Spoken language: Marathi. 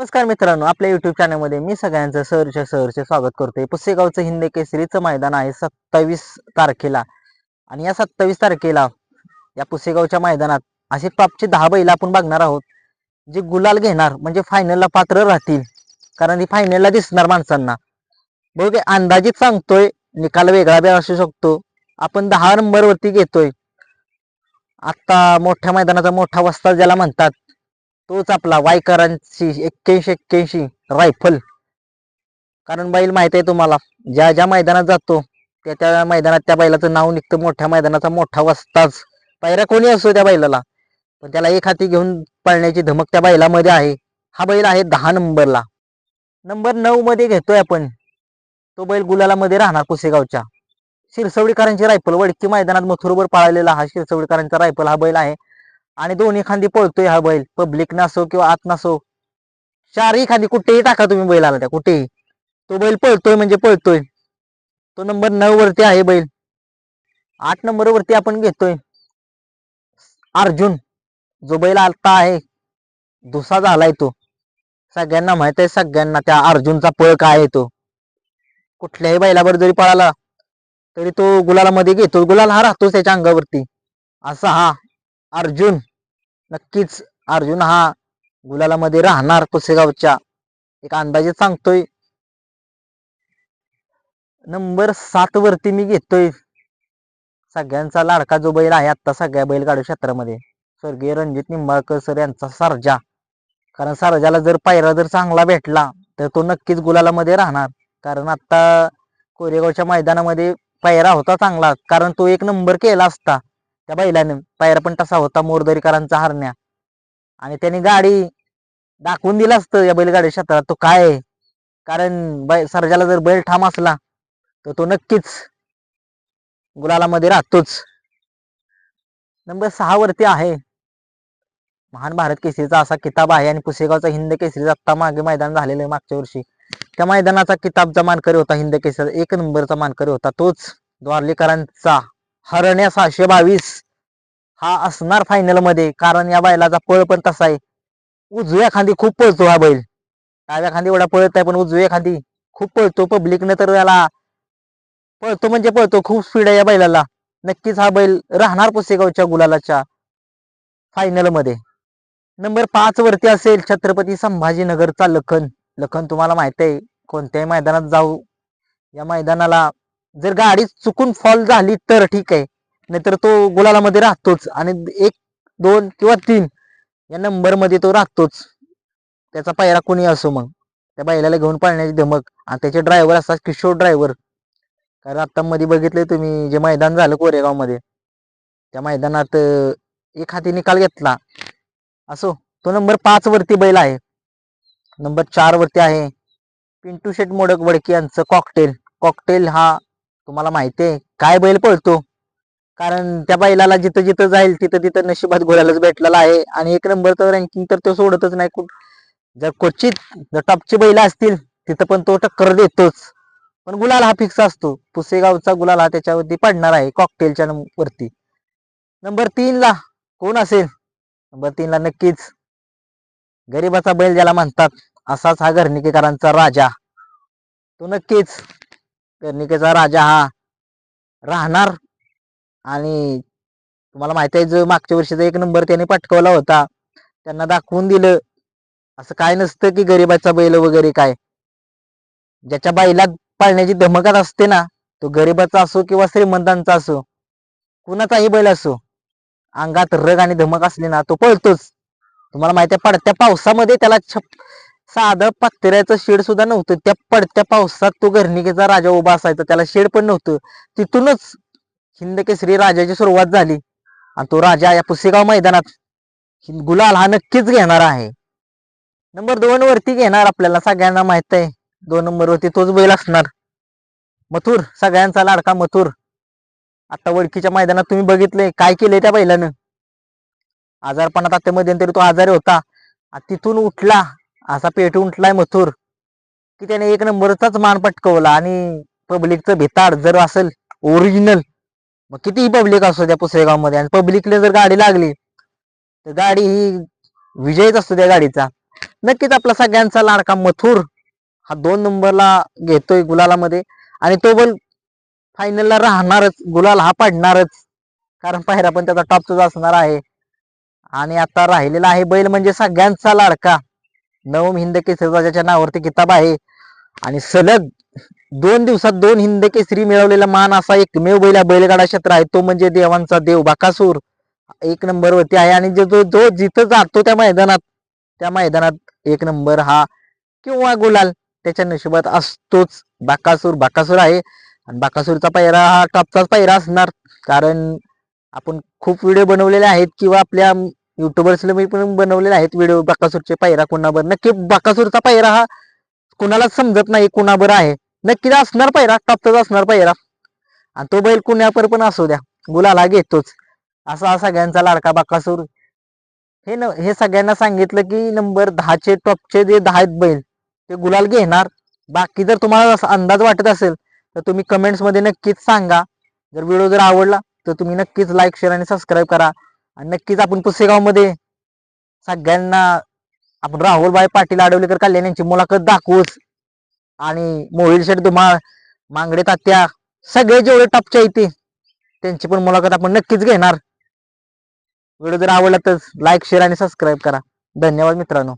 नमस्कार मित्रांनो आपल्या युट्यूब चॅनलमध्ये मी सगळ्यांचं सहर्ष सहर्ष स्वागत करतोय. पुसेगावचं हिंद केसरीचं मैदान आहे सत्तावीस तारखेला. आणि या सत्तावीस तारखेला या पुसेगावच्या मैदानात असे टॉपचे दहा बैल आपण बघणार आहोत जे गुलाल घेणार म्हणजे फायनलला पात्र राहतील. कारण ही फायनलला दिसणार माणसांना. बघ अंदाजित सांगतोय निकाल वेगळा बी असू शकतो. आपण दहा नंबरवरती घेतोय. आता मोठ्या मैदानाचा मोठा वस्ता ज्याला म्हणतात तोच आपला वायकरांची एक्क्याऐंशी एक्क्याऐंशी रायफल. कारण बैल माहीत आहे तुम्हाला ज्या ज्या मैदानात जातो त्या त्या मैदानात त्या बैलाचं नाव निघतं मोठ्या मैदानाचा मोठा वस्ताच पायऱ्या कोणी असो त्या बैलाला पण त्याला एक हाती घेऊन पळण्याची धमक त्या बैलामध्ये आहे. हा बैल आहे दहा नंबरला. नंबर नऊ मध्ये घेतोय आपण. तो बैल गुलालामध्ये राहणार पुसेगावच्या शिरसवडीकरांची रायफल वडकी मैदानात मथुरभर पाळलेला हा शिरसवडीकरांचा रायफल हा बैल आहे आणि दोन्ही खांदी पळतोय हा बैल. पब्लिक नसो किंवा आत नसो. चारही खांदी कुठेही टाका तुम्ही बैल आला त्या कुठेही. तो बैल पळतोय म्हणजे पळतोय. तो नंबर नऊ वरती आहे बैल. आठ नंबर वरती आपण घेतोय. अर्जुन. जो बैल आता आहे दुसरा झालाय तो. सगळ्यांना माहीत आहे सगळ्यांना त्या अर्जुनचा पळ काय आहे तो. कुठल्याही बैलावर जरी पळाला तरी तो गुलालामध्ये घेतो. गुलाल हा राहतोच त्याच्या अंगावरती. असा हा अर्जुन. नक्कीच अर्जुन हा गुलालामध्ये राहणार पुसेगावच्या एक अंदाजे सांगतोय. नंबर सात वरती मी घेतोय. सगळ्यांचा लाडका जो बैल आहे आता सगळ्या बैलगाडी क्षेत्रामध्ये. स्वर्गीय रणजित निंबाळकर सर यांचा सारजा. कारण सारजाला जर पायरा जर चांगला भेटला तर तो नक्कीच गुलालामध्ये राहणार. कारण आता कोरेगावच्या मैदानामध्ये पायरा होता चांगला. कारण तो एक नंबर केला असता. त्या बैलाने पायरा पण तसा होता मोरदरीकरांचा हरण्या. आणि त्याने गाडी दाखवून दिलं असतं या बैलगाडी क्षेत्रात तो काय आहे. कारण बै सर्जाला जर बैल ठाम असला तर तो नक्कीच गुलालामध्ये राहतोच. नंबर सहा वरती आहे. महान भारत केसरीचा असा किताब आहे आणि पुसेगावचा हिंद केसरीचा आत्ता मागे मैदान झालेलं आहे मागच्या वर्षी. त्या मैदानाचा किताबचा मानकरी होता हिंद केसरी एक नंबरचा मानकरी होता तोच द्वारलेकरांचा. हरण्या सहाशे बावीस हा असणार फायनलमध्ये. कारण या बैलाचा पळ पण तसा आहे. उजव्या खांदी खूप पळतो हा बैल. डाव्या खांदी एवढा पळत आहे पण उजव्या खांदी खूप पळतो. पब्लिकने तर याला पळतो म्हणजे पळतो. खूप स्पीड आहे या बैलाला. नक्कीच हा बैल राहणार पुसेगावच्या गुलालाच्या फायनलमध्ये. नंबर पाच वरती असेल छत्रपती संभाजीनगरचा लखन लखन तुम्हाला माहीत आहे कोणत्याही मैदानात जाऊ. या मैदानाला जर गाडी चुकून फॉल झाली तर ठीक आहे. नाहीतर तो गुलालामध्ये राहतोच. आणि एक दोन किंवा तीन या नंबरमध्ये तो राहतोच. त्याचा पायरा कोणी असो मग. त्या बैलाला घेऊन पाळण्याची धमक. आणि त्याचे ड्रायव्हर असतात किशोर ड्रायव्हर कारण आत्तामध्ये मध्ये बघितले तुम्ही जे मैदान झालं कोरेगावमध्ये. त्या मैदानात एक हाती निकाल घेतला. असो तो नंबर पाच वरती बैल आहे. नंबर चार वरती आहे. पिंटू शेट मोडक वडकी यांचं कॉकटेल कॉकटेल हा तुम्हाला माहिती आहे काय बैल पळतो? कारण त्या बैलाला जिथं जिथं जाईल तिथं तिथं नशिबात घोड्यालाच भेटलेला आहे. आणि एक नंबरचं रँकिंग तर तो सोडतच नाही. कुठ जर क्वचित जर टॉपची बैल असतील तिथं पण तो टक्कर देतोच. पण गुलाल हा फिक्स असतो. पुसेगावचा गुलाल हा त्याच्यावरती पडणार आहे कॉकटेलच्या वरती. नंबर तीन ला कोण असेल? नंबर तीन ला नक्कीच गरीबाचा बैल ज्याला म्हणतात असाच हा घरनिकेकरांचा राजा. तो नक्कीच कर्णिकेचा राजा हा राहणार. आणि तुम्हाला माहिती आहे जो मागच्या वर्षीचा एक नंबर त्याने पटकवला होता त्यांना दाखवून दिलं. असं काय नसतं की गरीबाचा बैल वगैरे काय. ज्याच्या बैलात पाळण्याची धमकात असते ना तो गरीबाचा असो किंवा श्रीमंतांचा असो कुणाचाही बैल असो अंगात रग आणि धमक असली ना तो पळतोच. तुम्हाला माहिती आहे पडत्या पावसामध्ये त्याला छप साधं पत्र्याचं शेड सुद्धा नव्हतं. त्या पडत्या पावसात तो घरणिकेचा राजा उभा असायचा. त्याला शेड पण नव्हतं. तिथूनच हिंद केसरी राजाची सुरुवात झाली. आणि तो राजा या पुसेगाव मैदानात हिंद- गुलाल हा नक्कीच घेणार आहे. नंबर दोन वरती घेणार आपल्याला सगळ्यांना माहीत आहे. दोन नंबर वरती तोच बैल असणार. मथुर सगळ्यांचा लाडका मथुर. आता वडकीच्या मैदानात तुम्ही बघितले काय केले त्या बैलानं? आजारपणात आता मध्यंतरी तो आजारी होता. आणि तिथून उठला असा पेट उठलाय मथुर की त्याने एक नंबरचाच मान पटकवला आणि पब्लिकचं भेताड जर असेल ओरिजिनल मग कितीही पब्लिक असतो त्या पुसेगावमध्ये आणि पब्लिकला जर गाडी लागली तर गाडी ही विजयच असतो त्या गाडीचा. नक्कीच आपला सगळ्यांचा लाडका मथुर हा दोन नंबरला घेतोय गुलालामध्ये आणि तो बैल फायनलला राहणारच गुलाल हा पडणारच. कारण पायरा पण त्याचा टॉपचाच असणार आहे. आणि आता राहिलेला आहे बैल म्हणजे सगळ्यांचा लाडका. नवम हिंद केसरी ज्याच्या नावावरती किताब आहे. आणि सलग दोन दिवसात दोन हिंद केसरी मिळवलेला मान असा एकमेव बैल बैलगाडा क्षेत्र आहे. तो म्हणजे देवांचा देव बाकासूर. एक नंबरवरती आहे. आणि जो जो जो जिथं जातो त्या मैदानात त्या मैदानात एक नंबर हा किंवा गुलाल त्याच्या नशिबात असतोच. बाकासूर बाकासूर आहे. आणि बाकासूरचा पायरा हा टॉपचाच पायरा असणार. कारण आपण खूप व्हिडिओ बनवलेले आहेत किंवा आपल्या युट्यूबर्सला मी पण बनवलेले आहेत व्हिडिओ बाकासूरचे पायरा कुणाबर. नक्की बाकासूरचा पायरा हा कुणाला समजत नाही कुणाबर आहे. नक्कीच असणार पायरा टॉपचा असणार पायरा. आणि तो बैल कुण्यावर पण असू द्या. गुलाला घेतोच. असा सगळ्यांचा लाडका बाकासूर. हे न हे सगळ्यांना सांगितलं की नंबर दहाचे टॉपचे जे दहा आहेत बैल ते गुलाल घेणार. बाकी जर तुम्हाला अंदाज वाटत असेल तर तुम्ही कमेंट्समध्ये नक्कीच सांगा. जर व्हिडिओ जर आवडला तर तुम्ही नक्कीच लाईक शेअर आणि सबस्क्राईब करा. आणि नक्कीच आपण पुसेगावमध्ये सगळ्यांना आपण राहुलबाई पाटील आडवलेकर कल्याण यांची मुलाखत दाखवूच आणि मोहिल शेठ धुमाळ मांगडे तात्या सगळे जेवढे टॉपचे आहेत ते त्यांची पण मुलाखत आपण नक्कीच घेणार. व्हिडिओ जर आवडला तर लाईक शेअर आणि सबस्क्राईब करा. धन्यवाद मित्रांनो.